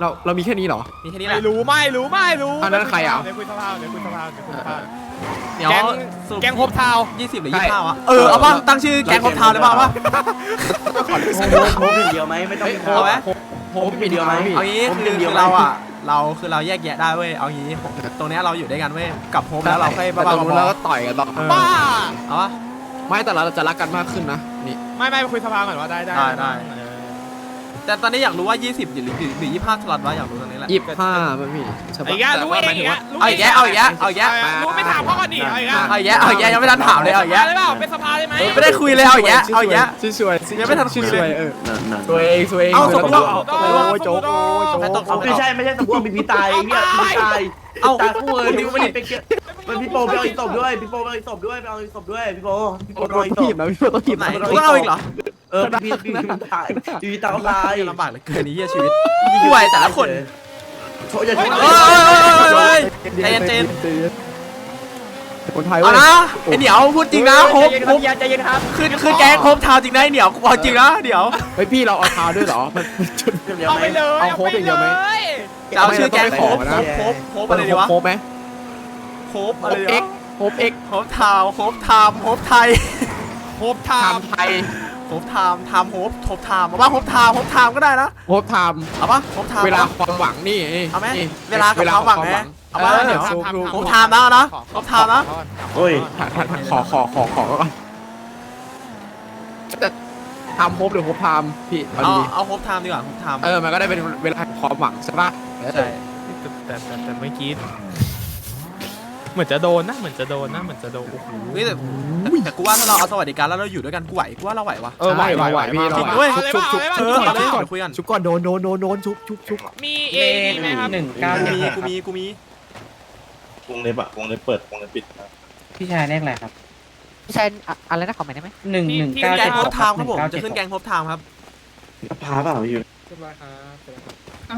เราเรามีแค่นี้เหรอ มีแค่นี้แหไม่ละรู้ไม่รู้ไม่รู้อันนั้นใครอะ เดี๋ยวคุยสภาเดี๋ยวคุยสภาเดี๋ยวคุยสภาเดี๋ยวแก๊งสรุปแกงโฮปทาวน์ยี่สิบหรือใช่ยี่สิบห้าวะเออเอาป่ะตั้งชื่อแก๊งครบทาวน์เลยป่ะเอาป่ะโคบอย่างเดียวไหมไม่ต้องเฮ้ยมีโฮโคปบโฮปโฮปมีเดียวไหมพี่เอางี้ผมคือเดียวคือเราอะเราคือเราแยกแยะได้เว้ยเอางี้ผมตรงเนี้ยเราอยู่ด้วยกันเว้ยกับโฮมแล้วเราค่อยแต่บ้าตรงนู้นๆบเราอก็ต่อยกันต่อๆเออบ้าเอาป่ะไม่แต่เราจะรักกันมากขึ้นนะนี่ไม่ไม่ไปคุยสภาก่อนว่าได้ได้ได้ได้เออ แต่ตอนนี้อยากรู้ว่า 20หรือหรือหรือ25สล็อตวะอยากรู้ตรงนี้แหละ ยี่สิบห้ามันพี่ใช่ปะ ไอ้แกรู้เองแต่ว่าหมายอีถึกงอะว่ารู้เอาอีกแยะเอาอีกแยะเอาอีกแยะเออรู้ไม่ถามเขาก่อนดิเอาอีกอะเอาอีกแยะเอาอีกแยะยังไม่ทันถามเลยเอาอีกแยะได้เปล่าเป็นสภาได้ไหมไม่ได้คุยเลยเอาอีกแยะเอาอีกแยะ ชื่อช่วยยังไม่ทันคุยเลยเออนั่นนั่นตัวเองตัวเองเอาสมมุติว่า โอ้ยโจ๊กโอ้ยโจ๊ก ไม่ต้องเข้าไม่ใช่ไม่ใช่ตะพวงมีพี่ตายพี่พี่ตาย เอาตายคู่เลยคุณดิพี่วไม่ไม่ได้ได้ไปเก็บมันพี่โปไปเอาอีกศพด้วยพี่โปไปเอาอีกศพด้วยไปเอาอีกศพด้วยพี่โปพี่โปโอ้ไปโหเอาอีกศถีบพ นะพี่ต้องถีบไหนนะกูต้องเอาอีกเหรอเออพี่พี่พี่ตายพี่ตายตายลำบากเหลือเกินนี้เหี้ยชีวิตห่วยแต่ละคนโชว์อย่าโชว์เอ้ยเอ้ยเอ้ยเอ้ยใจเย็นใจเย็น คนไทยเอาเว้ยนะไอเหนียวพูดจริงนะโฮมโฮมใจเย็นครับคือคือแกงโฮมทาวน์จริงนะไอเหนียวกูเอาจริงนะเดี๋ยวเฮ้ยพี่เราเอาเท้าด้วยเหรอมันมันจุดเดี๋ยวเอาไหไปมเลยเอาโฮปอย่างเดียวไหมจะเอาชื่อแกงโฮมไม่โฮต้องมไปขอนะโฮมโฮมอะไรดีวะโฮปไหมโฮมโฮอะไรปดีเอ็วะกโฮปเอ็กโฮมทาวน์โฮมไทม์โฮมไทยโฮปทาไทมม์ไทยโฮมไทม์ไทม์โฮมโฮมไทม์เอาป่ะโฮมไทม์โฮมไทม์ก็ได้นะโฮปไทม์เอาป่ะโฮมไทม์เวลาความหวังนี่นี่เอาไหมนี่เวลากับความหวังไหม เอาป่ะเออเดี๋ยวถูกถูกโฮมไทม์แล้วนะโฮมไทม์นะโอ้ยขอขอขอขอก่อนจะทำโฮปหรือโฮปไทม์พี่เอาเอาดีเอาโฮมไทม์ดีกว่าโฮมไทม์เออมันก็ได้เป็นเวลาแห่งความหวังใช่ปะใช่แต่แต่แต่เมื่อกี้เหมือนจะโดนนะเหมือนจะโดนนะเหมือนจะโดนโอ้โหเฮ้ยแต่แต่แต่กูว่าถ้าเราเอาสวัสดิการแล้วเราอยู่ด้วยกันกูไหวกูว่าเราไหววะเออไหวไหวไหวพี่เราจริงไหวด้วยเอาเลยเปล่าเอาเลยเปล่าเออเอาเลยก่อนคุยกันชุบก่อนโดนโดนโดนโดนชุบชุบชุบมีเอมีไหมครับหนึ่งเก้ากูเจ็ดมีหกกูมีกูมี วงเล็บอะวงเล็บเปิดวงเล็บปิดนะพี่ชายเลขอะไรครับพี่ชายอะอะไรนะขอใหม่ได้ไหมหนึ่งหนึ่งขึ้เก้านแกเจ็งดพหบกไทม์ครับผม จะขึ้นแกงพบไทม์ครับ พาเปล่าอยู่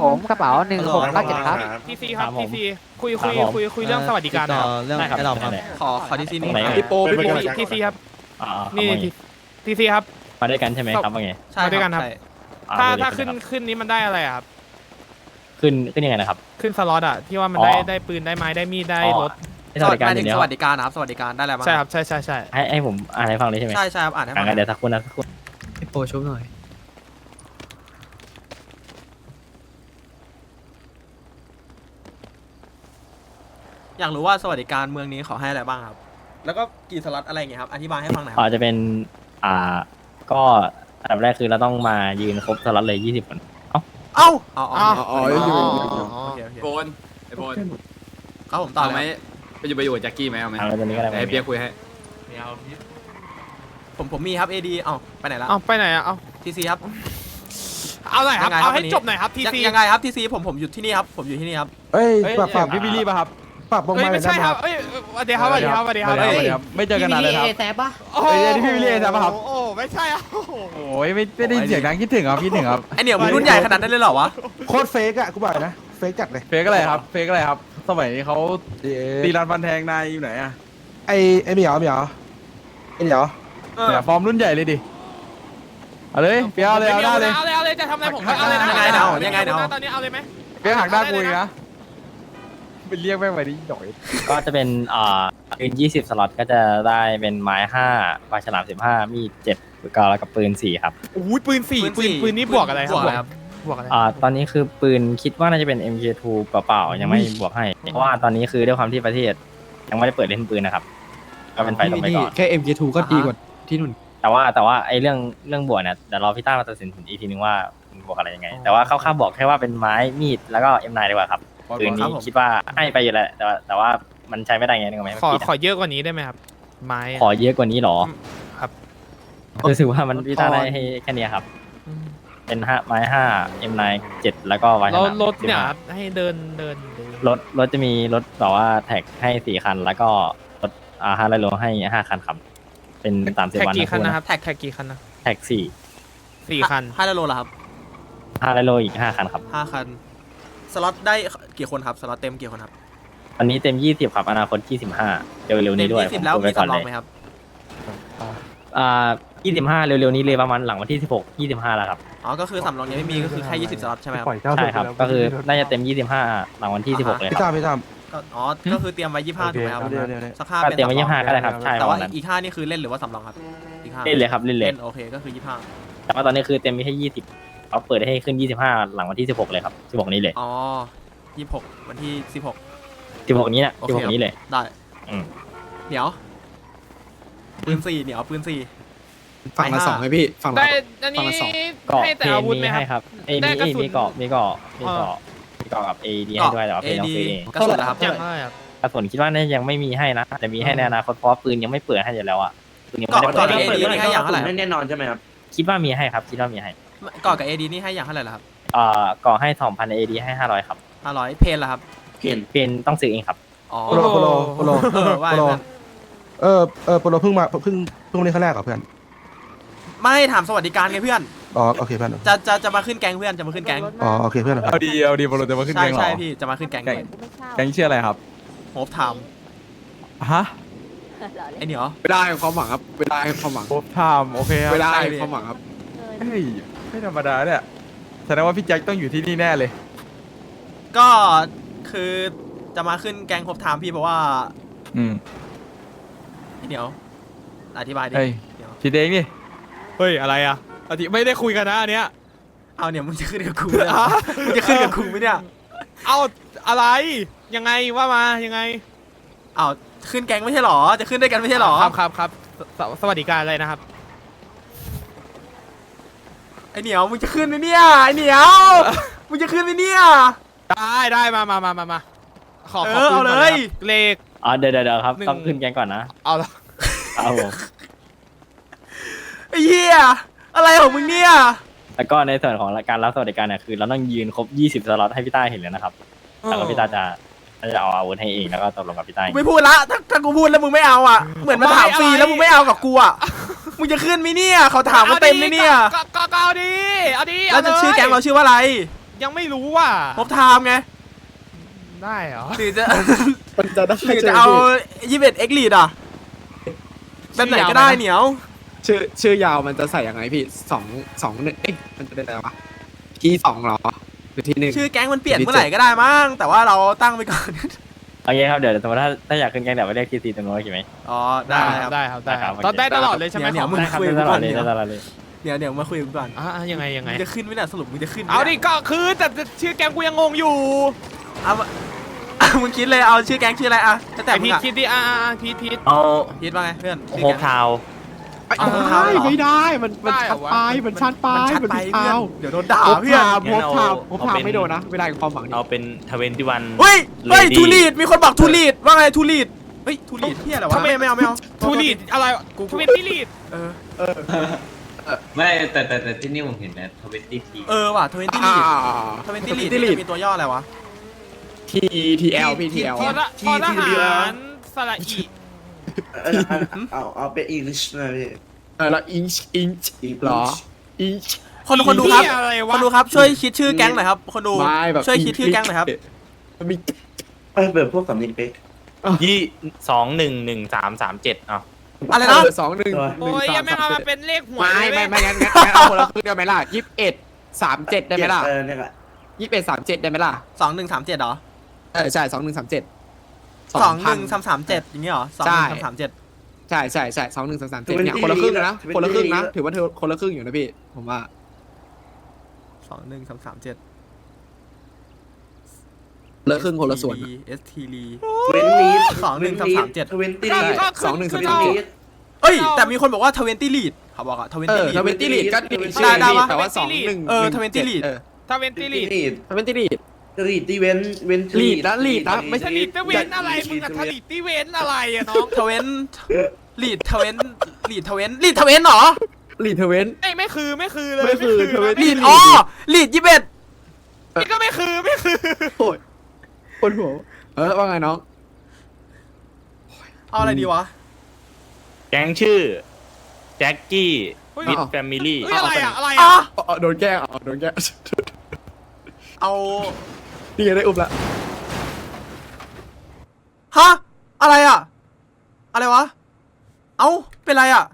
ผมกระเป๋าหนึ่งหกเก้าเจ็ดครับ ทีซีครับทีซีคุยคุยคุยคุยเรื่องสวัสดิการหน่อยครับ เรื่องไอ้ดอกครับ ขอขอดีซีนี่ไหนพี่โปพี่โป ทีซีครับอ่านี่ทีซีครับ มาด้วยกันใช่ไหมครับว่าไงใช่มาด้วยกันครับ ใช่อ่ถ้าดูดิถ้าขึ้นขึ้นนี้มันได้อะไรอะครับ ขึ้นขึ้นยังไงนะครับ ขึ้นสล็อตอะที่ว่ามันได้อ๋อได้ปืนได้ไม้ได้มีดได้อ๋อ รถให้สสวัวัสสดิดิกาการรหอนึ่ย่างงเดียวสวัสดิการนะครับสวัสดิการได้อะไรบ้างใช่ครับใช่ใช่ใช่ให้ให้ผมอ่านให้ฟังเลยใช่ไหมใช่ใช่ครับอ่านให้ฟัอ่างนกันเดี๋ยวสักครู่นะสักครู่พี่โปชุบหน่อย อยากรู้ว่าสวัสดิการเมืองนี้ขอให้อะไรบ้างครับ แล้วก็กี่สล็อตอะไรอย่างเงี้ยครับอธิบายให้ฟังหน่อยคอารับจจะเป็นอ่าก็อันดับแรกคือเราต้องมายืนครบสล็อตเลย20คน เอ้าอ๋ออ๋ออ๋ออ๋ออยู่อยู่อยู่โอเคโอเคโบนไอโบนครับผมต่อเอาเลไหมยไปอยู่ไปอยู่กับแจ็คกี้ไหมเอาไหมเอาแล้วตอนนี้ก็ได้ไหมไอเปียกคุยให้ผมผมมีครับ AD เอ้าไปไหนละ เอาไปไหนอะเอาทีซีครับ เอาหน่อยครับ ยังไงครับเอาให้วันนี้ จบหน่อยครับทียังซียังไงครับทีซีผมผมอยู่ที่นี่ครับ ผมอยู่ที่นี่ครับ เอ้ยเอ้ยฝากฝากพี่บิลลี่ป่ะครับฝากวงเอ้ยมาไม่ใช่หน่อยคนะรับเอ้ยส วัสดีครับสวัสดีครับสวัสดีครับสวัสดีเอ้ยครับไม่เจอกันนานเลยครับแซบปะโอ้โหเอ้ยนี่พี่วิลเลียมใช่ปะครับโอ้โหไม่ใช่ครับโอ้โหโอ้ยไม่ไม่ได้ยินเสียงดังคิดถึงครับคิดถึงครับไอเหนียวมึงรุ่นใหญ่ขนาดนั้นเลยเหรอวะโคตรเฟกอะกูบอกเลยนะเฟกจัดเลยเฟกอะไรครับเฟกอะไรครับสมัยนี้เขาตีรันฟันแทงนายอยู่ไหนอะไอไอเหมียวเหมียวไอเหมียวเนี่ยฟอร์มรุ่นใหญ่เลยดิเอาเลยเปียเอาเลยเอาได้เลยเอาเลยเอาเลยจะทำอะไรผมก็เอาเลยนะยังไงเนาะยังไงเนาะตอนนี้เอาเลยไหมเปียหักหน้ากูอีกนะ ไปเรียกแม่งไปดิหน่อย ก็จะเป็นอ่าปืน20สล็อตก็จะได้เป็นไม้5ปลาฉลาม15มีด7แล้วก็แล้วก็ปืน4ครับโอ้ยปืนสี่ปืนปืนนี่บวกอะไรครับบวกอะไรครับ บวกอะไรอ่าตอนนี้คือปืนคิดว่าน่าจะเป็น MK2 เปล่าๆยังไม่บวกให้ เพราะว่าตอนนี้คือด้วยความที่ประเทศ ยังไม่ได้เปิดเล่นปืนนะครับ ก็เป็นไฟตรงไปก่อน แค่ MK2 ก็ดีกว่าที่นู่น แต่ว่าแต่ว่าไอ้เรื่องเรื่องบวกเนี่ยเดี๋ยวรอพี่ต้ามาตัดสินอีกทีนึงว่ามันบวกอะไรยังไง แต่ว่าคร่าวๆบอกแค่ว่าเป็นไม้มีดแล้วก็ M9 ดีกว่าครับ ปืนนี้คิดว่าให้ไปอยู่แล้วแต่ว่าแต่ว่ามันใช้ไม่ได้ไงนึกออกไหมขอผิดขอเยอะกว่านี้ได้ไหมครับ ไม้อะ ขอเยอะกว่านี้หรอครับ รู้สึกว่ามันพี่ต้าได้ให้แค่เนี้ยครับเป็นห้าไม้ห้า M9 เจ็ดแล้วก็ไว้แล้วฉลามรถเนี่ย15ให้เดินเดินเดินรถรถจะมีรถแบบว่าแท็กให้สี่คัน แล้วก็รถอ่าห้าไลโลให้ห้าคันครับ เป็นตามสิบแท็กวันกี่คันทั้งนะครับแท็กแท็กกี่คันนะแท็กสี่สี่คัน ห้าโลเหรอครับห้าไลโลอีกห้าคันครับห้าคัน สล็อตได้กี่คนครับสล็อตเต็มกี่คนครับตอนนี้เต็มยี่สิบครับ อนาคตยี่สิบห้าเร็วๆเต็นี้มด้วยยี่สิบผมแล้วพูดมีไว้ก่อนสำรเลองยไหมครับอ่ายี่สิบห้าเร็วๆนี้เลยประมาณหลังวันที่สิบหกยี่สิบห้าแล้วครับ อ๋อก็คือสำรองยังไม่มีก็คือแค่ยี่สิบสล็อตใช่ไหมครับใช่ครับ ก็คือน่าจะเต็มยี่สิบห้าหลังวันที่สิบหกเลยพี่คตารับมพี่ตามก็อ๋อก็คือเตรียมไว้ยี่ห้าถูกไหมครับเดี๋ยวเดี๋ยวเดี๋ยว สักห้าก็เป็นเตรียมไว้สำรยี่องห้าก็ได้ครับ ใช่แต่ประว่ามาณนั้นอีกห้านี่คือเล่นหรือว่าสำรองครับอีกห้าเล่นเลยครับ เล่นเลยเล่นโอเคก็คือยี่ห้าแต่ว่าตอนนี้คือเต็มมีแค่ยี่สิบ เขาเปิดให้ขึ้นยี่สิบห้าหลังวันที่สิบหกเลยครับสิบหกนี้เลย อ๋อยี่หกวันที่สิบหกสิบหกนี้นะโอสิบเคหกนี้เลย ได้อืม เดี๋ยวปืนสี่เดี๋ยวปืนสี่ ฝั่งละไปห้าสองไหมพี่ฝั่งละ ได้อันฝั่งนี้ละสอง เกาะให้เพแต่นอาวุธมีไหมคให้รับ ครับ เอ้ยได้มีกระเอ้ยสุน มีเกาะมีเกาะมีเกาะมีเกาะกับเอดีให้ด้วยแต่ว่าเพเอนต้องดีซื้อเองกระสุนเหรอครับยังไงครับ กระสุนคิดว่าน่าจะยังไม่มีให้นะแต่มีให้ในอนาคตเพราะว่าปืนยังไม่เปิดให้อยู่แล้วอะปืนยังไม่ได้ก่เปิอนดเอดีนี่ให้อย่างเท่าไหร่ แน่นอนใช่ไหมครับ คิดว่ามีให้ครับ คิดว่ามีให้ ก่อนกับเอดีนี่ให้อย่างเท่าไหร่ล่ะครับเอ่อก่อให้สองพันเอดีให้ห้าร้อยครับห้าร้อยเพนล่ะครับ เพียนเป็นต้องซื้อเองครับ อ๋อโปโลโปโลโปโลเออว่าโปโลอย่างนั้นเออเออโปโลเพิ่งมาเพิ่งเพิ่งเล่นครั้งแรกเหรอเพื่อนไม่ถามสวัสดิการไงเพื่อน อ๋อโอเคเพื่อนจะจะจะมาขึ้นแก๊งเพื่อนจะมาขึ้นแก๊งอ๋อโอเคเพื่อนเอาดีเอาดีบอลจะมาขึ้นใช่แกงเหรอ ใช่พี่จะมาขึ้นแก๊งเลยแกงชื่ออะไรครับโฮปไทม์ฮะไอเหนียวเวลาแห่งความหวังครับ เวลาแห่งความหวัง โอบไทม์โอเคครับเวลาใช่แห่งพี่ความหวังครับเฮ้ย ไม่ธรรมดาเนี่ยแสดงว่าพี่แจ็คต้องอยู่ที่นี่แน่เลย ก็คือจะมาขึ้นแก๊งโฮปไทม์พี่เพราะว่าอืมไอเหนียว อธิบายดิเฮ้ยเหนียวคิดเองนี่เฮ้ย อะไรอะอธิไม่ได้คุยกันนะอันเนี้ย เอาเนี่ยมึงจะขึ้นกับกูไหมเนี่ยมึงจะขึ้นกับกูไหมเนี่ยเอาอะไร ยังไงว่ามายังไงเอาขึ้นแก๊งไม่ใช่หรอ จะขึ้นด้วยกันไม่ใช่หรอ ครับครับครับสสวัสดิการอะไรนะครับไอเหนียวมึงจะขึ้นไหมเนี่ยไอเหนียวมึงจะขึ้นไหมเนี่ยได้ได้มามามามามาขอเอขออปืนก่นเอาเลยนะครับเลข อ๋อเดี๋ยวเดี๋ยวเดี๋ยวครับหนึ่ง ต้องขึ้นแกงก่อนนะเอาละครับผมไอ้เหี้ยอะไรของมึงเนี่ยแล้วก็ในส่วนของการรับสวัสดิการเนี่ยคือ เราต้องยืนครบ 20 สล็อตให้พี่ต้าเห็นเลยนะครับแล้วก็พี่ต้าจะจะเอาอาวุธให้เองแล้วก็ตกลงกับพี่ต้าเองไม่พูดละถ้าถ้ากูพูดแล้วมึงไม่เอาอะเหมือนมาถามฟรีแล้วมึงไม่เอากับกูอะ มึงจะขึ้นไหมเนี่ยเขาถามมาเต็มเลยเนี่ยก็ก็ก็เอาดีเอาดีแล้วจะชื่อแก๊งเราชื่อว่าอะไร ยังไม่รู้ว่าพบไทม์ไงได้เหรอหรือจะมันจะได้หรือจะเอายี่สิบเอ็ดเอ็กลีดอะแบบไหนก็ได้เหนียว ชื่อชื่อยาวมันจะใส่ยังไงพี่สองสองหนึ่งเอ๊ะมันจะเป็นอะไรวะที่สองเหรอหรือที่หนึ่งชื่อแก๊งมันเปลี่ยนเมื่อไหร่ก็ได้มั้งแต่ว่าเราตั้งไปก่อน โอเคครับเดี๋ยวสมมติถ้าถ้าอยากขึ้นแกงเดี๋ยวไปเรียกทีซีตรงนู้นโอเคไหม อ๋อได้ครับ ได้ครับได้ครับได้ครับ ตอนได้ตลอดเลยใช่ไหมเดี๋ยวของมึง ได้ครับคุยได้กับตกูลก่ออดนเลยเดี๋ยวได้ตลอดเลยเดี๋ยวเดี๋ยวมาคุยกันก่อนอ่ายังไงยังไง มึงจะขึ้นไหมเนี่ยสรุปมึงจะขึ้นไหมเอาดิก็คือแต่แต่ชื่อแกงกูยังงงอยู่เอามา มึงคิดเลยเอาชื่อแก๊งชื่ออะไรอะแต่แต่มึพีงทอะคิดดิอ่าอ่าพีทพีทเอาคิดว่าไงเพื่อนชื่อโฮแก๊ปงทาวน์ ไม่เอาได้เท้าเหรอไม่ได้มันมันได้เหรชัอดวะ ไปมันชัดไปมันชัดมันไปมีเพื่อนเท้าเดี๋ยวโดนด่าพบเพื่อนทามพบทามพบเอาทามเป็นไม่โดนนะเวลาแห่งความหวังนี่เอาเป็นทเวนตี้วัน เฮ้ยเฮ้ย Lady ทูลีดมีคนบอกทูลีดว่าไงทูลีดเฮ้ยทูลีดที่อะไรวะไม่ไม่เอาไม่เอาทูลีดอะไรทเวนตี้ลีดเออไม่แต่แต่แต่ที่นี่ผมเห็นนะทเวนตี้ทีเออว่ะทเวนตี้อ่าลีดทเวนตี้ลีดที่ลีดมีตัวย่ออะไรวะ ทีทีเอลพี่ทีเอลพอละพอทหารสระอี เออเอาเอาเป็นอังกฤษนะพี่แล้วอิงอิงเหรออิง คนคนดูครับ เหี้ยอะไรควะนดูครับช่วยคิดชื่อแก๊งหน่อยครับ คนดูไม่แบบช่วยคิดชื่อแก๊งหน่อยครับมันมีเออเปิดพวกสำเนียงเป๊ะ ยี่สองหนึ่งหนึ่งสามสามเจ็ดอะอะไรนะสองหนึ่งโอ้ยยังไม่เอามาเป็นเลขหวยไม่เลยไม่ไม่งั้นงั้นงั้นเอาคนละครึ่งได้ไหมล่ะยี่สิบเอ็ดสามเจ็ดได้ไหมล่ะเออเนี่ยแหละยี่สิบเอ็ดสามเจ็ดได้ไหมล่ะสองหนึ่งสามเจ็ดเหรอ เออใช่สองหนึ่งสามเจ็ด สองหนึ่งสามสามเจ็ดอย่างเงี้ยเหรอสองหนึ่งสามสามเจ็ดใช่ใช่ใช่สองหนึ่งสามสามเจ็ดเนี่ยคนละครึ่งนะคนละครึ่งนะถือว่าเธอคนละครึ่งอยู่นะพี่ผมว่าสองหนึ่งสามสามเจ็ดคนละครึ่งคนละส่วนเอสทีลีเวนลีดสองหนึ่งสามสามเจ็ดทเวนตี้ก็ลีดก็สองหนึ่งคือสามเราเจ็ดเอ้ย แต่มีคนบอกว่าทเวนตี้ลีดเขาบอกอะทเวนเอตี้อลีดทเวนตี้ลีดก็ดีได้ชื่อได้ดีปะแต่ว่าสองหนึ่งเออ20 lead เออทเวนตี้ลีดลีดทเวนตี้ลีด ลีดที่เว้นเว้นลีดนะลีดนะไม่ใช่ทลีดตะเวนอะไรมึงกับทลีดตีเวนอะไรอะน้องทเวนลีดทเวนลีดทเวนลีดทเวนเหรอลีดเทเวนไอ้ยไม่คือไม่คือเลยไม่คือนะ Twenty ลีด lead อ๋อลีดยี่สิบเอ็ดนี่ก็ไม่คือไม่คือโอ้ยปวดหัวเออว่าไงน้องเอาอะไรดีวะแก๊งชื่อแจ็คกี้เฮ้ยวิดอ้าวแฟมิลี่เฮ้ยอะไรอะอะไรอะอะอ๋อโดนแกล้งอ๋อโดนแกล้งเอา นี่ไงได้อุ้มละฮะ อะไรอะอะไรวะ เอาเป็นไรอะ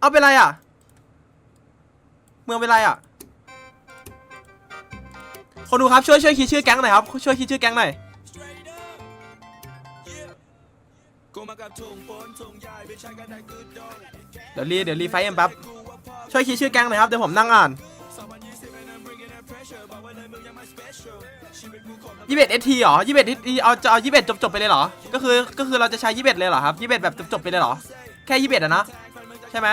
เอาเป็นไรอะ เมืองเป็นไรอะ คนดูครับช่วยช่วยคิดชื่อแก๊งหน่อยครับ ช่วยคิดชื่อแก๊งหน่อย เดี๋ยวรีเดี๋ยวรีไฟเอ็มแป๊บช่วยคิดชื่อแก๊งหน่อยครับเดี๋ยวผมนั่งอ่าน ยี่สิบเอ็ดเอทีหรอยี่สิบเอ็ดเอาจะเอายี่สิบเอ็ดจบจบๆไปเลยเหรอ ก็คือก็คือเราจะใช้ยี่สิบเอ็ดเลยเหรอครับยี่สิบเอ็ดแบบจบจบๆไปเลยเหรอ แค่ยี่สิบเอ็ดอะนะใช่ไหม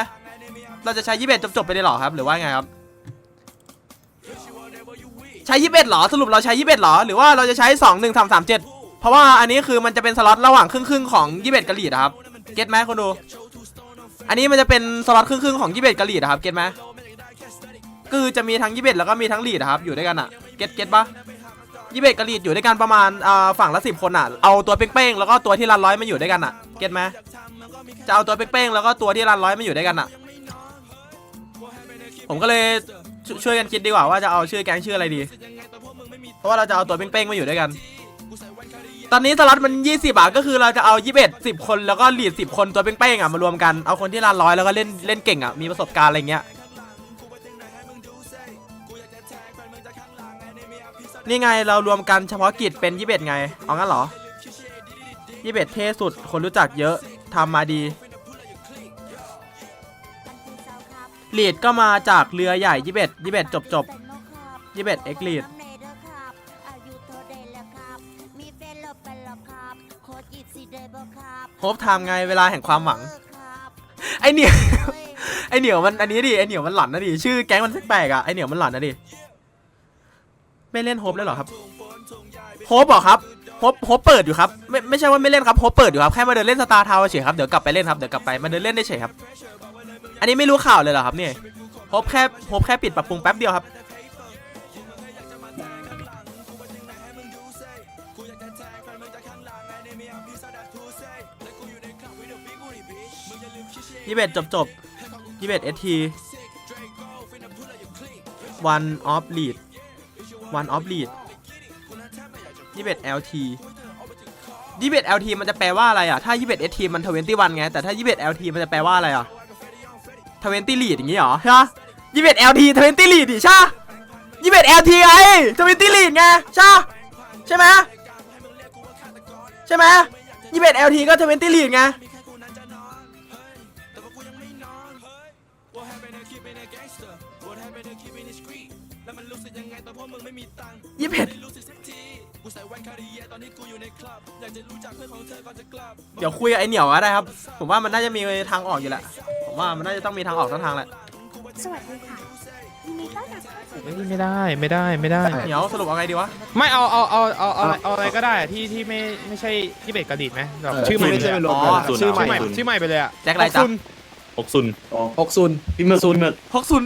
เราจะใช้ยี่สิบเอ็ดจบจบๆไปเลยเหรอครับ หรือว่าไงครับ ใช้ยี่สิบเอ็ดหรอสรุปเราใช้ยี่สิบเอ็ดหรอหรือว่าเราจะใช้สองหนึ่งสามสามเจ็ดเพราะว่าอันนี้คือมันจะเป็นสล็อตระหว่างครึ่งครึ่งของยี่สิบเอ็ดกะหรี่นะครับเก็ตไหมคนดูอันนี้มันจะเป็นสล็อตครึ่งครึ่งของยี่สิบเอ็ดกะหรี่นะครับเก็ตไหมคือจะมีทั้งยี่สิบเอ็ดแล้วก็มีทั้งหลีดนะครับอยู่ด้วยกันอะเก็ตเก็ตปะ ยี่สิบเอ็ดกะหรี่อยู่ด้วยกันประมาณอ่าฝั่งละสิบคนอะเอาตัวเป้งๆแล้วก็ตัวที่รันร้อยมาอยู่ด้วยกันอะเก็ตไหมจะเอาตัวเป้งๆแล้วก็ตัวที่รันร้อยมาอยู่ด้วยกันอะผมก็เลยช่วยกันคิดดีกว่าว่าจะเอาชื่อแก๊งชื่ออะไรดี เพราะว่าเราจะเอาตัวเป้งๆมาอยู่ด้วยกัน ตอนนี้สล็อตมัน 20บาทก็คือเราจะเอา 21 10 คนแล้วก็ลีด10 คนตัวเป้งๆอะมารวมกัน เอาคนที่ร้านร้อยแล้วก็เล่นเล่นเก่งอะมีประสบการณ์อะไรเงี้ย นี่ไงเรารวมกันเฉพาะกิจเป็น21ไง เอางั้นเหรอ21เอ็ดเท่สุด คนรู้จักเยอะทำมาดีลีดก็มาจากเรือใหญ่21 21จบจบๆ21เอ็ดเอ็กลีดโฮปไทม์ไงเวลาแห่งความหวัง ไอเหนียวไอเหนียวมันอันนี้ดิไอเหนียวมันหลอนนะดิชื่อแก๊งมันแปลกอะไอเหนียวมันหลอนนะดิ ไม่เล่นโฮปแล้วเหรอครับโฮปเหรอครับโฮปโฮปเปิดอยู่ครับไม่ไม่ใช่ว่าไม่เล่นครับโฮปเปิดอยู่ครับแค่มาเดินเล่นสตาร์ทาวเฉยครับเดี๋ยวกลับไปเล่นครับเดี๋ยวกลับไปมาเดินเล่นได้เฉยครับ อันนี้ไม่รู้ข่าวเลยเหรอครับเนี่ยโฮปแค่โฮปแค่ปิดปรับปรุงแป๊บเดียวครับยี่สิบเอ็ดจบจบยี่สิบเอ็ดเอทีวันออฟลีด วันออฟลีดยี่สิบเอ็ดเอลทียี่สิบเอ็ดเอลทีมันจะแปลว่าอะไรอะ ถ้ายี่สิบเอ็ดทีมันทเวนตี้วันไง แต่ถ้ายี่สิบเอ็ดเอลทีมันจะแปลว่าอะไรอะทเวนตี้ลีดอย่างงี้เหรอใช่ปะยี่สิบเอ็ดเอลทีทเวนตี้ลีดดิใช่ยี่สิบเอ็ดเอลทีไงทเวนตี้ลีดไงใช่ใช่ไหมใช่ไหมยี่สิบเอ็ดเอลทีก็ทเวนตี้ลีดไง ยี่สิบเอ็ดเดี๋ยวคุยกับไอเหนียวก็ได้ครับ ผมว่ามันน่าจะมีทางออกอยู่แหละ ผมว่ามันน่าจะต้องมีทางออกทั้งทางแหละสวัสดีค่ะยินดีต้อนรับเข้าสู่เอ้ยไม่ได้ไม่ได้ไม่ได้ เหนียวสรุปเอาไงดีวะ ไม่เอาเอาเอาเอาเอาเอาอะไรก็ได้อะที่ที่ไม่ไม่ใช่ยี่สิบเอ็ดกระดิษไหมแบบชื่อใหม่ไม่ไปใช่เลยเป็นอะรวมกันอ๋อ ชื่อใหม่ชื่อใหม่ชื่อใหม่ไปเลยอะแจ็คอะไรจ๊ะ คุณหกซุน หกซุนพี่เมือกพี่เมือกฮกซุน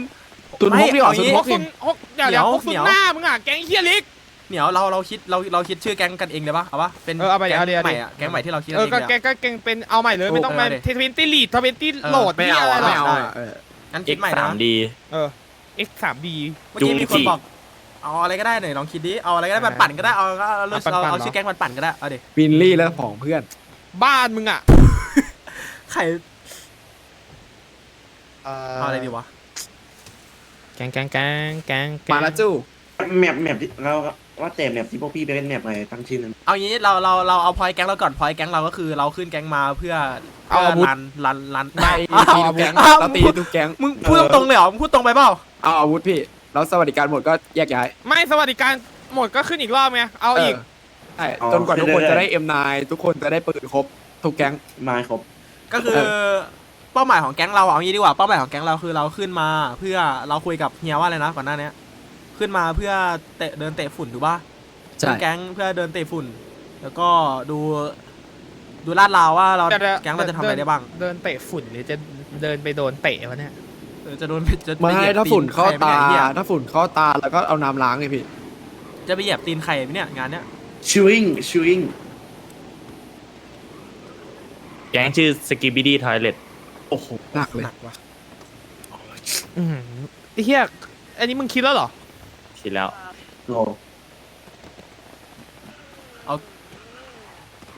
ตุนฮกดีกว่าไม่ซุนเอาฮฮกกซุนฮกเดี๋ยวเดี๋ยวฮกซุนเหนียวหน้ามึงอะแก๊งเฮียลิกเหนียวเราเราคิดเราเราคิดชื่อแก๊งกันเองเลยปะเอาปะเป็นเออเอาไปแก๊งเอาดิเอาดิ ใหม่อะแก๊งใหม่ที่เราคิดเอกันอเองก็เลยแกอะก็แกเป็นเอาใหม่เลยไม่ต้องมาเออเทเวนตี้ลีดเทเวนตี้เออโหลดไม่ที่เอาอะไรหรไม่อเอาได้อะเออ งั้นคิดใหม่นะเออ X สามดีเมื่อกี้มีคนจุงจิบอกเอาอะไรก็ได้หน่อยลองคิดดิเอาอะไรก็ได้ปั่นๆก็ได้เอาเอาเอาเอาเอาปั่นๆเอาเหรอชื่อแก๊งปั่นๆก็ได้เอาดิวินลี่แล้วของเพื่อน บ้านมึงอะใครเอาอะไรดีวะ แก๊งแก๊งแก๊งแก๊งแก๊งมาละจู้แมปแมปที่เราว่าแต่แมปที่พวกพี่ไปเล่นแมปอะไรตั้งชื่อนั้นเอางี้เราเราเราเอาพอยแก๊งเราก่อนพอยแก๊งเราก็คือเราขึ้นแก๊งมาเพื่อเอาเพื่อาวุธ รันรันรันไม่อ้าวตีทุกแก๊งอ้าวเราตีทุกแก๊งมึงพูดตรงๆเลยเหรอมึงพูดตรงไปเปล่าเอาอาวุธพี่แล้วสวัสดิการหมดก็แยกย้ายไม่สวัสดิการหมดก็ขึ้นอีกรอบไงเอาอีกใช่จนกว่าทุกคนจะได้ M9 ทุกคนจะได้ปืนครบทุกแก๊งมาครบก็คือเป้าหมายของแก๊งเราเอางี้ดีกว่าเป้าหมายของแก๊งเราคือเราขึ้นมา เพื่อเราคุยกับเฮียว่าอะไรนะก่อนหน้าเนี้ย ขึ้นมาเพื่อเตะเดินเตะฝุ่นถูกป่ะใช่ขึ้นแก๊งเพื่อเดินเตะฝุ่น แล้วก็ดู ดูลาดราวว่าเราเดี๋ยวๆแก๊งเราจะทำอะไรได้บ้างเดินเตะฝุ่นหรือจะเดินไปโดนเตะวะเนี่ยเออจะโดนจะปไม่เหยียบถ้าฝุ่นเข้าใครไหมตานี่ยไอ้เหี้ยถ้าฝุ่นเข้าตาแล้วก็เอาน้ำล้างไงพี่จะไปเหยียบตีนใครไหมเนี่ยงานเนี้ยชูอิงชูอิงแก๊งชื่อสกิบิดี้ทอยเลต โอ้โหหนักเลยหนักว่ะอืมไอ้เหี้ยอันนี้มึงคิดแล้วเหรอ คิดแล้วโอ้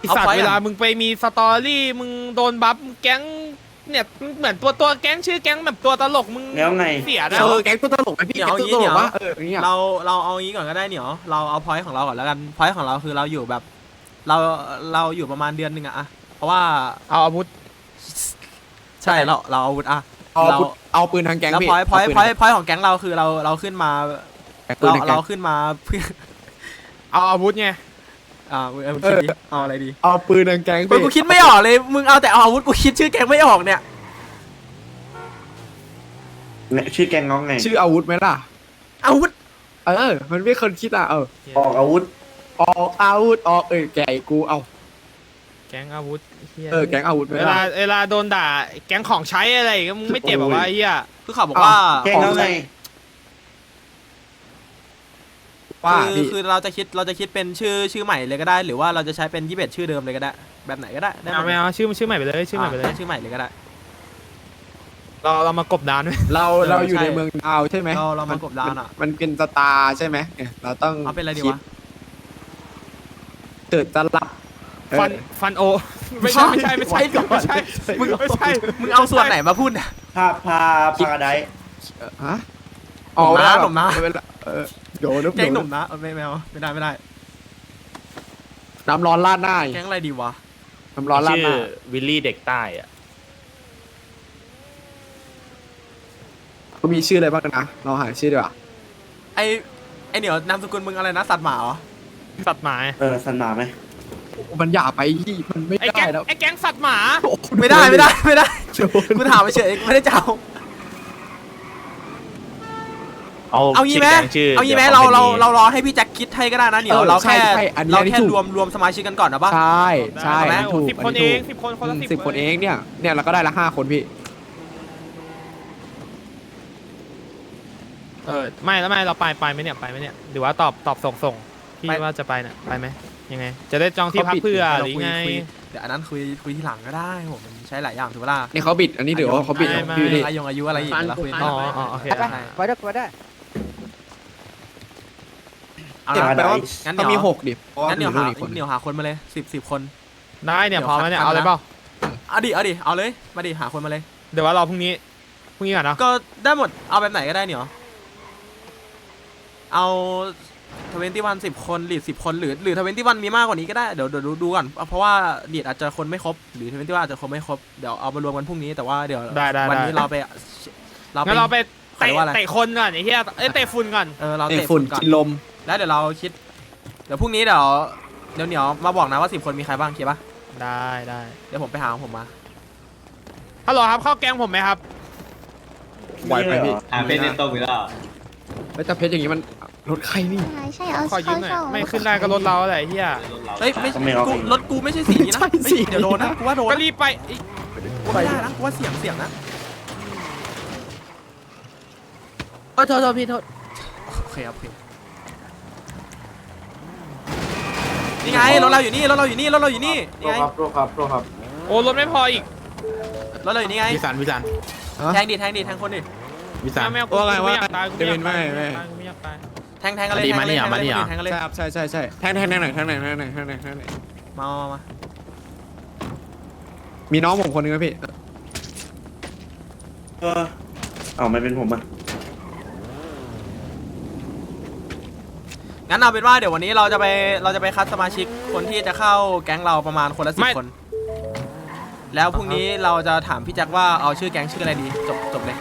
ไอสัตว์เวลามึงไปมีสตอรี่มึงโดนบัฟมึงแก๊งเนี่ยเหมือนตัวตัวแก๊งชื่อแก๊งแบบตัวตลกมึงแล้วไงเสียนะเออแก๊งตัวตลกไหมพี่เดี๋ยวแก๊งตัวตลเดี๋กยวว่าเอออย่างเงี้ยเราเราเอางี้ก่อนก็ได้เหนียวเราเอาพอยต์ของเราก่อนแล้วกันพอยต์ของเราคือเราอยู่แบบ เราเราอยู่ประมาณเดือนหนึ่งอะอะเพราะว่าเอาอาวุธ ใช่เราเราเอาอาวุธอะเอาเราปืนเอาปืนทางแก๊งแล้วพี่พอยต์พอยต์เาปืนพอยต์พอยต์ของแก๊งเราคือเราเราขึ้นมาปืนเราทางแก๊เรางขึ้นมาเพื่อเอาอาวุธไง อ่าเอาคิดดิเอาอะไรดีเอาปืนทางแก๊งเฮ้ยกูคิดไม่ออกเลยมึงเอาแต่เอาอาวุธกูคิดชื่อแก๊งไม่ออกเนี่ยชื่อแกงน้องไง ชื่ออาวุธไหมล่ะ อาวุธเออ มันไม่คนคิดอะเออ ออกอาวุธ ออกอาวุธออกเออแกกูเอา แก๊งอาวุธหี้ยเออแก๊งอาวุธไหมเวลาล่ะ เวลาโดนด่าแก๊งของใช้อะไรอย่างเงี้ยมึงไม่เจ็บเหรอวะไอ้เหี้ยคือเขาบอกว่าแกงน้องไง ว่าคือพี่คือเราจะคิดเราจะคิดเป็นชื่อชื่อใหม่เลยก็ได้ หรือว่าเราจะใช้เป็นยี่สิบชื่อเดิมเลยก็ได้ แบบไหนก็ได้ได้หเอาดไม่เอาชื่อชื่อใหม่ไปเลยชื่อใหม่ไปเลยะชื่อใหม่เลยก็ได้ เราเรามากบดานด้วยเราเออเราอยู่ใช่ในเมืองดาวใช่ไหมเราเรามากบดานอะ มันเป็นสตาร์ใช่ไหมเนี่ยเราต้องเอาเป็นอะไรดีคิวะ เกิดจะหลับเออ ฟันฟันโอ ไม่ใช่ไม่ใช่ไม่ใช่ไว้ก่อนไม่ใช่มึงไม่ใช่มึงเอาส่วนไหนมาพูดเนี่ยพาพาพาไดเออฮะหนุ่มนะเวลาหนุ่มนะเวลาเออโดนแก๊งหนุ่มนะเออไม่ไม่เอาไม่ได้ไม่ได้น้ำร้อนราดหน้าอีกแก๊งอะไรดีวะน้ำร้อนราดชื่หอน้าวิลลี่เด็กใต้อะเขามีชื่ออะไรบ้างนะเราหาชื่อดีกว่าไอไอเหนียวนามสกุลมึงอะไรนะสัตว์หมาเหรอสัตว์หมาเออสันหมาไหมโอ้ มันหยาบไปพี่มันไม่ไอ้ได้แก๊งแล้วไอ้แก๊งสัตว์หมาโอ้โหไม่ได้ไม่ได้ไม่ได้โดนกูถามไปเฉยไม่ได้จะเอาเอาเอางี้ไหมชื่แก๊งชื่อเอางี้ไหมดี๋ยวเราคอมเรามนต์นี้เรารอให้พี่แจ็คคิดให้ก็ได้นะเหนียวเออเราแค่ใช่ใช่อันนี้เราอันนี้แค่ถูกรวมรวมสมาชิกกันก่อนนะปะใช่ใช่เอาไหมอันนี้ถูกสิบอัคนนี้เอถูงกสิบคนคนละอืมสิบสิบคนเองเนี่ยเนี่ยเราก็ได้ละห้าคนพี่เออไม่แล้วไม่เราไปไปไหมเนี่ยไปไหมเนี่ยหรือว่าตอบตอบส่งส่งพี่ว่าจะไปเนี่ยไปไหม ยังไง จะได้จองที่พักเพื่อหเรารือคุยไงคุยเดี๋ยวอันนั้นคุยคุยทีหลังก็ได้ผมมันใช้หลายอย่างถูกปะล่ะนี่เขาบิด อันนี้เดี๋ยวเขาบิดไม่ของไม่พี่นี่อายุอายุอะไรอีกเดี๋ยวเราคุยอ๋ต่อออ๋อโอเคไปไปไปด้วยไปด้วยเอาเจ็ดละแปลว่างั้นต้องเดี๋มียวหกดิเพราะว่างั้นเดี๋ยวมีหาลูกอีกคนเดี๋ยวหาคนมาเลยสิบสิบคน ได้เนี่ยเดี๋ยวพร้อมแล้วเนี่ยคัดเอาเลยนะเปล่าเอาดิเอาดิเอาเลยมาดิหาคนมาเลย เดี๋ยวว่ารอพรุ่งนี้พรุ่งนี้ก่อนเนาะก็ได้หมดเอาแบบไหนก็ได้เหนียวเอา ทเวนตี้วันสิบคนลีดสิบคนหรือหรือทเวนตี้วันมีมากกว่านี้ก็ได้ เดี๋ยวเดี๋ยวดูดูก่อนเพราะว่าลีดอาจจะคนไม่ครบ หรือทเวนตี้วันอาจจะคนไม่ครบ เดี๋ยวเอามารวมกันพรุ่งนี้แต่ว่าเดี๋ยวได้ได้วันได้นี้เราไปเราไปงั้นเราไปเขาเรีเตะยกว่าอะไรเตะคนก่อนไอ้เหี้ยเอ้ยเตะฝุ่นก่อน เออเราเตะเตะฝุ่ฝุ่นนก่อนกินลม แล้วเดี๋ยวเราคิด เดี๋ยวพรุ่งนี้เดี๋ยวเดี๋ยวเหนียวมาบอกนะว่าสิบคนมีใครบ้างเคลียร์ปะได้ได้เดี๋ยวผมไปหาของผมมาฮัลโหลครับเข้าแก๊งผมไหมครับ ไหวไหมพี่ อ่าเป็นในตัววิลล่าไม่แต่เพชรอย่างนี้มัน รถใครนี่ ใช่ใช่เอาขอยืเขามหน่อยเช่าไม่ขึ้นได้ก็รถเราแหละไอ้เหี้ยเฮ้ยไม่กูรถกูไม่ใช่สีนี้นะใช่เฮ้ยสี เดี๋ยวโดนนะกูว่าโดนก็นะรีบไปไอ้กูว่าไม่ได้นะกูว่าเสียงเสียงนะโทษโทษโทษพี่โทษโอเคครับโอเคนี่ไงรถเราอยู่นี่รถเราอยู่นี่รถเราอยู่นี่นี่ไงครับโปรครับโปรครับโอ้รถไม่พออีกรถเราอยู่นี่ไงวิสันวิสันแทงดิแทงดิแทงคนดิวิสัน แมวกูว่าไงไม่ว่าอยากตายกูไม่อยากตายไม่ไม่ กูไม่อยากตาย แทงแทงกันเลยแทงกันเลยแทงกันเลยแทงกันเลยใช่ครับใช่ใช่ใช่แทงแทงแทงไหนแทงไหนแทงไหนแทงไหนแทงไหนมามามามีน้องผมคนนึงไหมพี่เออเอาไม่เป็นผมอะงั้นเอาเป็นว่าเดี๋ยววันนี้เราจะไปเราจะไปคัดสมาชิกคนที่จะเข้าแก๊งเราประมาณคนละสิบคน แล้วพรุ่งนี้เราจะถามพี่แจ็คว่าเอาชื่อแก๊งชื่ออะไรดีจบจบเลย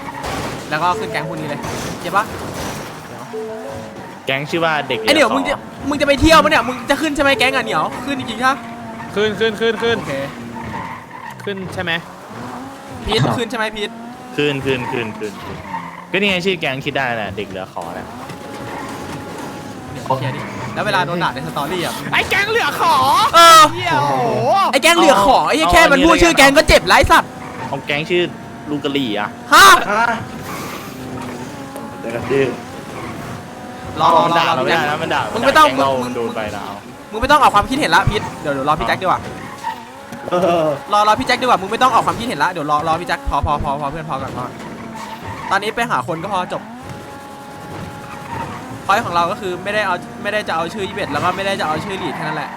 แล้วก็ขึ้นแก๊งพรุ่งนี้เลยเจ็บปะ แก๊งชื่อว่าเด็กไอเหนียวขมึงจะมึงจะไปเที่ยวปะเนี่ยมึงจะขึ้นใช่ไหมแก๊งอะเหนียวขึ้นจริงๆใช่ปะขึ้นขึ้นขึ้นขึ้นโอเคขึ้นใช่ไหมพีทขึ้นใช่ไหมพีทขึ้นขึ้นขึ้นขึ้นขึ้นก็นี่ไงชื่อแก๊งคิดได้แหละเด็กเหลือขอนะเดี๋ยวเคลียร์ดิแล้วเวลาโดนด่าในสตอรี่อะไอ้แก๊งเหลือขอเออเหี้ยโอ้โหไอแก๊งเหลือของไอ้เหี้ยแค่มันพูดชื่อแก๊งก็เจ็บไร้สัตว์ของแก๊งชื่อลูกกะลี่อะฮะฮะเดี๋ยวกันดื้อ รอรอมันรอด่ารอเราพี่ไม่แจ็ได้คนะมันด่ามึงไม่ต้องแก๊เรามึงโดนไปแล้วมึงไม่ต้องออกความคิดเห็นละพีทเดี๋ยวเดี๋ยวรอพี่แจ็คดีกว่าเออรอรอพี่แจ็คดีกว่ามึงไม่ต้องออกความคิดเห็นละเดี๋ยวรอรอพี่แจ็คพอพอพอพอเพื่อนพอก่อนพอก่อนตอนนี้ไปหาคนก็พอจบพอยของเราก็คือไม่ได้เอาไม่ได้จะเอาชื่อยี่เบ็ดแล้วก็ไม่ได้จะเอาชื่อลีดแค่นั้นแหละ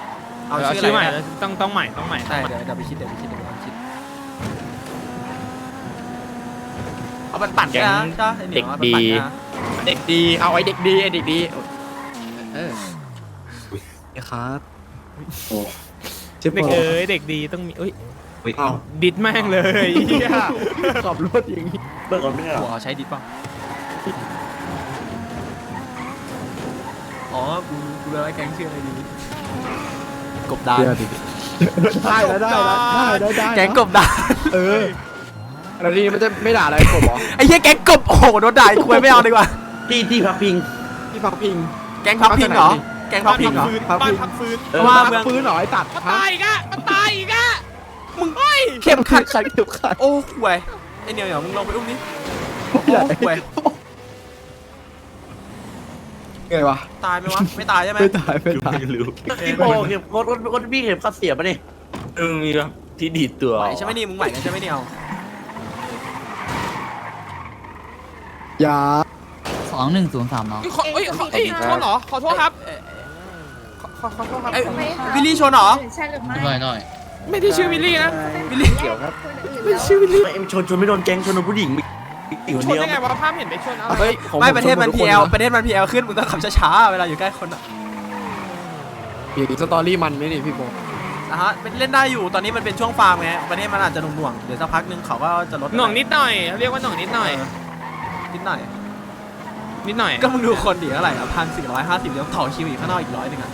เอาเอาชื่อชื่ออะใหม่ไรนะต้องต้องใหม่ต้องใหม่ใช่เดี๋ยวเดี๋ยวไปคิดเดี๋ยวไปคิดเดี๋ยวไปคิดเอาปั่นปั่นๆก็นะจ้าไอ้หนียวอาปั่นๆก็นะ เด็กดี เอาไอ้เด็กดีไอ้เด็กดี เออครับเจ็บเด็กปวดเอ้ยเด็กดีต้องมีเอ้ยอุ๊ยเอาดิดแม่งเลยเหี้ยขับรถอย่างนี้เบิกก่อนไม่ใช่เหรหัอวใช้ดิป่ะ อ๋อ กูกูเลยแก๊งชื่ออะไรดี กบดาน ได้แล้วได้แล้วได้แล้วได้แก๊งกบดาน เออ แล้วทีนี้มันจะไม่ด่าอะไรผมเหรอไอ้เหี้ยแก๊งกบโอ้โหโดนด่าอีกคุยไม่เอาดีกว่า ที่ที่พักพิง พี่ฟังพิง แก๊งพับพิงเหรอ แก๊งพับพิงเหรอพักบ้าพินงพักฟื้นเพราะว่าเมืองฟื้นหน่อยตัดมาตายอีกอะมาตายอีกอะมึงเอ้ยเข็มขัดใครถูกขัดโอ้ห่วยไอ้เหนียวเหนียวมึงลงไปอุ้มนี่โอ้ห่วยไงวะตายไหมวะ ไม่ตายใช่ไหมไม่ตายไม่ตายพี่โปเข็มรถรถรถพี่เข็มขัดเสียปะนี่อึ้งมีครับที่ดีดตัวไหวใช่ไหมนี่มึงไหวกันใช่ไหมเนี่ยเอา อ ย่าสองหนึ่งศูนย์สามเนาะขอเอ้ยขอเอ้ยชนเหรอ ขอโทษครับขอขอขอโทษครับเอ้ยวิลลี่ชนเหรอ ใช่หรือไม่หน่อยหน่อยไม่ได้ชื่อวิลลี่นะ วิลลี่เกี่ยวครับ ไม่ใช่ไม่เอ็มชนชนไม่โดนแก๊งชนโดนผู้หญิงอีกคนชนเดียวได้ไงวะภาพเห็นไปชนอะไรเฮ้ยของไม่ผประเทศมันชพีทุกเอคลนะประเทศมันพีเอลขึ้นมึงต้องขับช้าๆเวลาอยู่ใกล้คนอะอย่างนี้สตอรี่มันไหมนี่พี่โบนะฮะเป็นเล่นได้อยู่ตอนนี้มันเป็นช่วงฟาร์มไงประเทศมันอาจจะหน่วงๆเดี๋ยวสักพักหนึงเขาก็จะลดหน่วงนิดหน่อยเรียกว่าหน่วงนิดหน่อย นิดหน่อย นิดหน่อย ก็มึงดูคนดิเท่าไหร่อะพันสี่ร้อยห้าสิบเดี๋ยวต่อคิวอีกข้างนอกอีกร้อยหนึ่งอะ